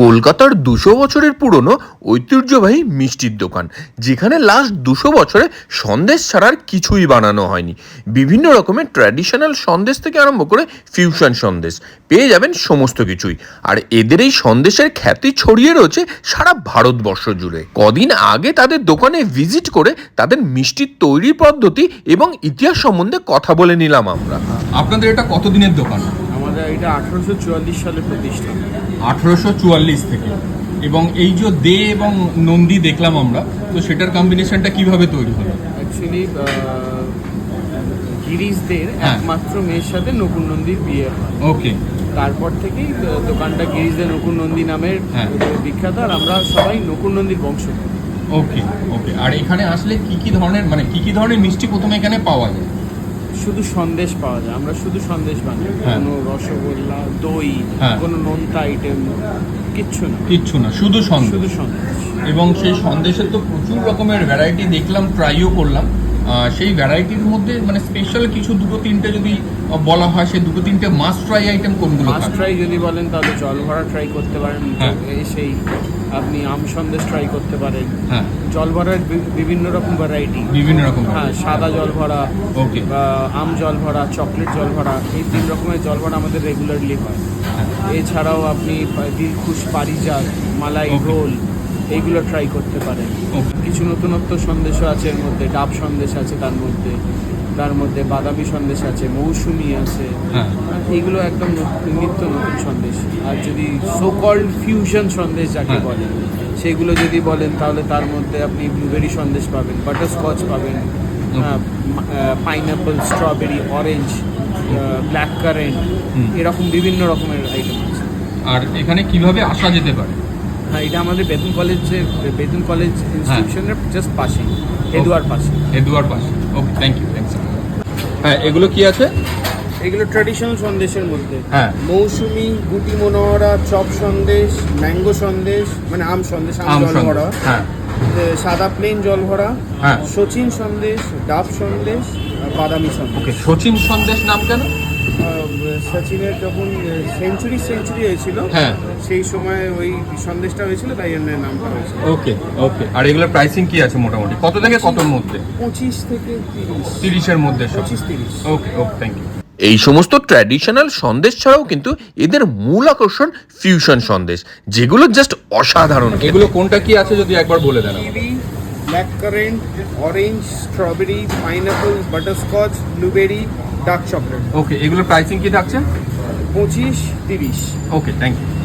কলকাতার দুশো বছরের পুরনো ঐতিহ্যবাহী মিষ্টির দোকান, যেখানে লাস্ট দুশো বছরে সন্দেশ ছাড়ার কিছুই বানানো হয়নি। বিভিন্ন রকমের ট্র্যাডিশনাল সন্দেশ থেকে আরম্ভ করে ফিউশন সন্দেশ পেয়ে যাবেন সমস্ত কিছুই। আর এদের এই সন্দেশের খ্যাতি ছড়িয়ে রয়েছে সারা ভারতবর্ষ জুড়ে। কদিন আগে তাদের দোকানে ভিজিট করে তাদের মিষ্টির তৈরি পদ্ধতি এবং ইতিহাস সম্বন্ধে কথা বলে নিলাম আমরা। আপনাদের এটা কতদিনের দোকান? এটা আঠারোশো চুয়াল্লিশ সালে প্রতিষ্ঠা। আঠেরোশো চুয়াল্লিশ থেকে। এবং এই যে দে এবং নন্দী দেখলাম আমরা তো সেটার কম্বিনেশনটা কীভাবে তৈরি হলো? অ্যাকচুয়ালি গিরিশদের হ্যাঁ। একমাত্র মেয়ের সাথে নকুল নন্দীর বিয়ে হয়। ওকে তারপর থেকেই দোকানটা গিরিশদের নকুল নন্দী নামের হ্যাঁ। বিখ্যাত আর আমরা সবাই নকুল নন্দীর বংশ। ওকে ওকে আর এখানে আসলে কি কি ধরনের মানে কি কি ধরনের মিষ্টি প্রথমে এখানে পাওয়া যায়? শুধু সন্দেশ পাওয়া যায়। আমরা শুধু সন্দেশ বানাই। হ্যাঁ। কোনো রসগোল্লা দই হ্যাঁ। কোনো নোনতা আইটেম কিচ্ছু না। কিচ্ছু না শুধু সন্দেশ। শুধু সন্দেশ। এবং সেই সন্দেশের তো প্রচুর রকমের ভ্যারাইটি দেখলাম ট্রাইও করলাম। সেই ভ্যারাইটির মধ্যে মানে স্পেশাল কিছু দুটো তিনটে যদি বলা হয় সেই দুটো তিনটে মাস্ট ট্রাই আইটেম কোনগুলো মাছ থাকবে? ট্রাই যদি বলেন তাহলে জল ভরা ট্রাই করতে পারেন। হ্যাঁ। সেই আপনি আম সন্দেশ ট্রাই করতে পারেন। হ্যাঁ। জল ভরার বিভিন্ন রকম ভ্যারাইটি বিভিন্ন রকম হ্যাঁ সাদা জল ভরা ওকে আম জল ভরা চকলেট জল ভরা এই তিন রকমের জল ভরা আমাদের রেগুলারলি হয়। হ্যাঁ। এছাড়াও আপনি দিলখুশ পারিজাত মালাই. রোল এইগুলো ট্রাই করতে পারেন। ওকে কিছু নতুনত্ব সন্দেশও আছে এর মধ্যে ডাব সন্দেশ আছে তার মধ্যে তার মধ্যে বাদামি সন্দেশ আছে মৌসুমি আছে। হ্যাঁ। এইগুলো একদম নতুন- নিত্য নতুন সন্দেশ। আর যদি সো কল্ড ফিউশন সন্দেশ যাকে হ্যাঁ। বলেন সেগুলো যদি বলেন তাহলে তার মধ্যে আপনি ব্লুবেরি সন্দেশ পাবেন বাটারস্কচ পাবেন pineapple strawberry orange black currant এরকম বিভিন্ন রকমের আইটেম আছে। আর এখানে কীভাবে আসা যেতে পারে? হ্যাঁ এটা আমাদের বেতন কলেজের বেতন কলেজ। ইনস্টিটিউশনের জাস্ট পাশে হেদুয়ার পাশে। এদুয়ার পাশে। ওকে থ্যাংক ইউ থ্যাংকস হ্যাঁ এগুলো কি আছে? এগুলো ট্র্যাডিশনাল সন্দেশের মধ্যে। হ্যাঁ। মৌসুমি গুটি মনোহরা চপ সন্দেশ ম্যাঙ্গো সন্দেশ মানে আম সন্দেশ আম জল ভরা হ্যাঁ। সাদা প্লেন জল ভরা হ্যাঁ। সচিন সন্দেশ ডাব সন্দেশ বাদামি সন্দেশ। ওকে সচিন সন্দেশ নাম কেন? সচিনের যখন সেঞ্চুরি সেঞ্চুরি হয়েছিল হ্যাঁ। সেই সময় ওই সন্দেশটা হয়েছিল তাই জন্য নামটা হয়েছিল ওকে ওকে। আর এগুলোর প্রাইসিং কি আছে মোটামুটি? কত থেকে কতর মধ্যে? পঁচিশ থেকে তিরিশ। তিরিশের মধ্যে পঁচিশ তিরিশ। ওকে ওকে থ্যাংক ইউ এই সমস্ত ট্র্যাডিশনাল সন্দেশ ছাড়াও কিন্তু এদের মূল আকর্ষণ ফিউশন সন্দেশ যেগুলো জাস্ট অসাধারণ এগুলো কোনটা কি আছে যদি একবার বলে দেন kiwi black currant orange strawberry pineapple butterscotch blueberry dark chocolate okay এগুলোর প্রাইসিং কি থাকছে? পঁচিশ তিরিশ। ওকে থ্যাংক ইউ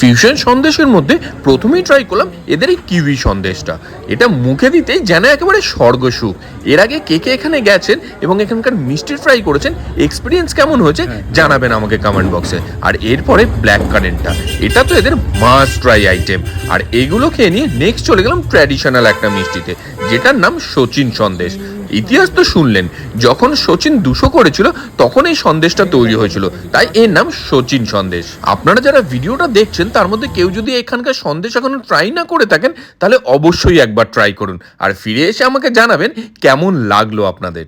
ফিউশন সন্দেশের মধ্যে প্রথমেই ট্রাই করলাম এদের এই কিউই সন্দেশটা। এটা মুখে দিতেই যেন একেবারে স্বর্গসুখ। এর আগে কে কে এখানে গেছেন এবং এখানকার মিষ্টি ট্রাই করেছেন এক্সপিরিয়েন্স কেমন হয়েছে জানাবেন আমাকে কমেন্ট বক্সে আর এরপরে ব্ল্যাক কারেন্টটা এটা তো এদের মাস্ট ট্রাই আইটেম আর এগুলো খেয়ে নিয়ে নেক্সট চলে গেলাম ট্র্যাডিশনাল একটা মিষ্টিতে যেটার নাম সচিন সন্দেশ। ইতিহাস তো শুনলেন। যখন সচিন দুশো করেছিল, তখন এই সন্দেশটা তৈরি হয়েছিল। তাই এর নাম সচিন সন্দেশ। আপনারা যারা ভিডিওটা দেখছেন, তার মধ্যে কেউ যদি এখানকার সন্দেশ এখনও ট্রাই না করে থাকেন, তাহলে অবশ্যই একবার ট্রাই করুন। আর ফিরে এসে আমাকে জানাবেন কেমন লাগল আপনাদের।